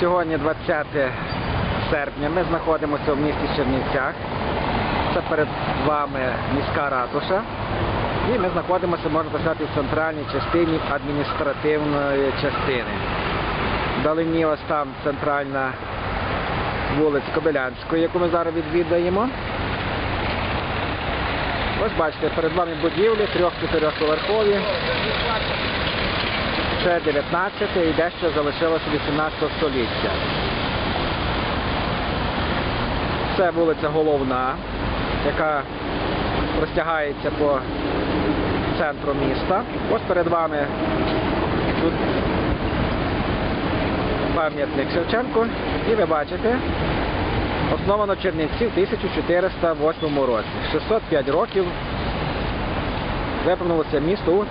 Сьогодні 20 серпня. Ми знаходимося в місті Чернівцях. Це перед вами міська ратуша. І ми знаходимося, можна сказати, в центральній частині адміністративної частини. Вдалині ось там центральна вулиця Кобилянської, яку ми зараз відвідаємо. Ось бачите, перед вами будівлі трьох-чотирьохповерхові. Це 19 і дещо залишилося 18 століття. Це вулиця Головна, яка простягається по центру міста. Ось перед вами тут пам'ятник Шевченку. І ви бачите, основано Чернівці в 1408 році. 605 років виповнилося місто у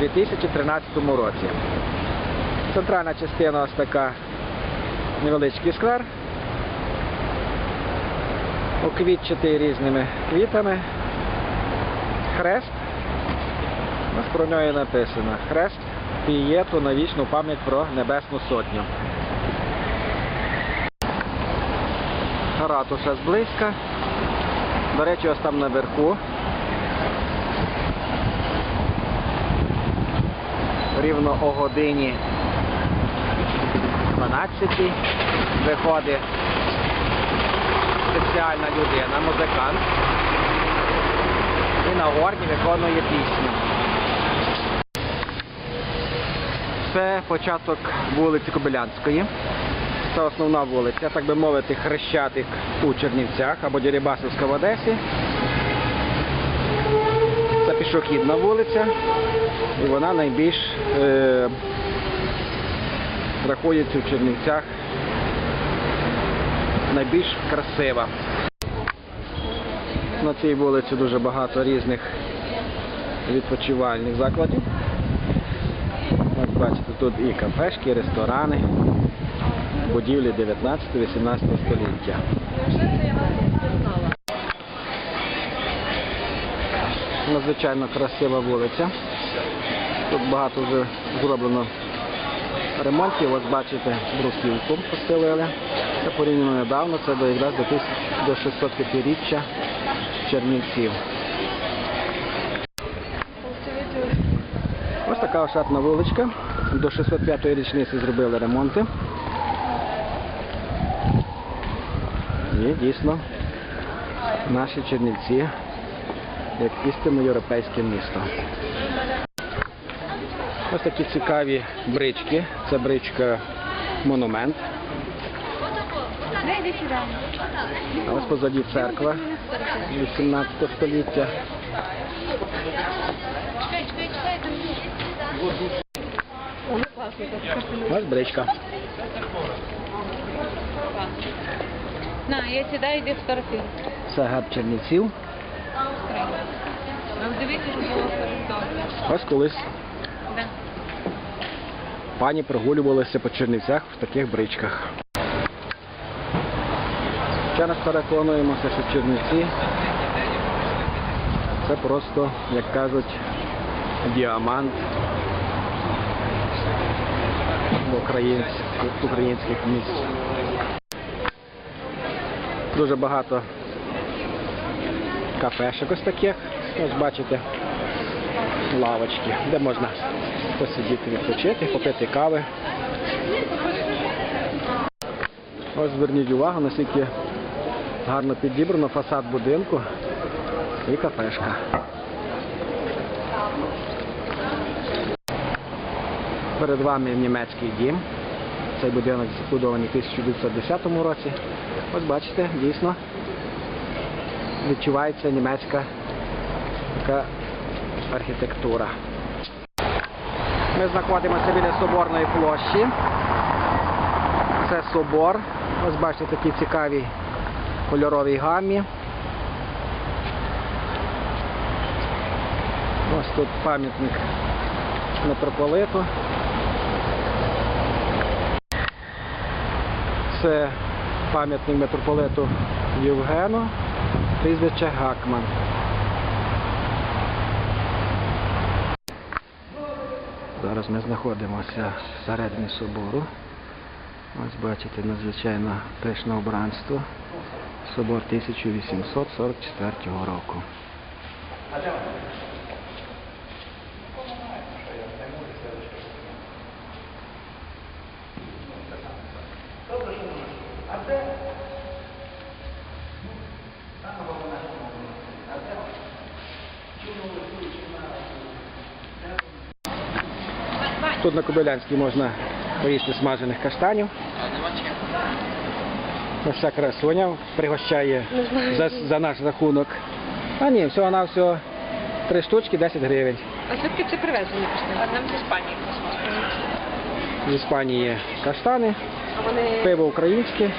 2013 році. Центральна частина ось така невеличкий сквер, оквітчатий різними квітами. Хрест. Ось про нього написано. Хрест пієту на вічну пам'ять про Небесну Сотню. Ратуша зблизька. До речі, ось там наверху. Рівно о годині 12 виходить спеціальна людина, музикант. І на горні виконує пісню. Це початок вулиці Кобилянської. Це основна вулиця, так би мовити, хрещатик у Чернівцях або Дірібасовська в Одесі. Пішохідна вулиця, і вона найбільш е, рахується в Чернівцях найбільш красива. На цій вулиці дуже багато різних відпочивальних закладів. Ось бачите, тут і кафешки, і ресторани, будівлі 19-18 століття. Надзвичайно красива вулиця. Тут багато вже зроблено ремонтів. Ось бачите, бруківку постелили. Це порівняно недавно, це до до 605-річчя Чернівців. Ось така ошатна вуличка. До 605-ї річниці зробили ремонти. І дійсно наші Чернівці як істинно європейське місто. Ось такі цікаві брички. Це бричка монумент. А ось позаді церква 18 століття. Ось бричка. На, я сідаю, йди фотографію. Це герб Чернівців. Дивіться, що було перед Ось колись Да. пані прогулювалися по Чернівцях в таких бричках. Ще раз переконуємося, що Чернівці це просто, як кажуть, діамант українських, українських місць. Дуже багато кафешок ось таких. Ось бачите, лавочки, де можна посидіти, відпочити, попити кави. Ось зверніть увагу, наскільки гарно підібрано фасад будинку і кафешка. Перед вами німецький дім. Цей будинок збудований в 1910 році. Ось бачите, дійсно відчувається німецька така архітектура. Ми знаходимося біля Соборної площі. Це собор. Ось бачите такі цікаві кольорові гамі. Ось тут пам'ятник митрополиту. Це пам'ятник митрополиту Євгену, прізвище Гакман. Зараз ми знаходимося всередині собору. Ось бачите, надзвичайно пишне убранство. Собор 1844 року. Тут на Кобилянській можна поїсти смажених каштанів. Ось ця красуня пригощає за, за наш рахунок. А ні, всього на всього три штучки 10 гривень. А звідки це привезені каштани? Нам з Іспанії. З Іспанії каштани, А вони пиво українське.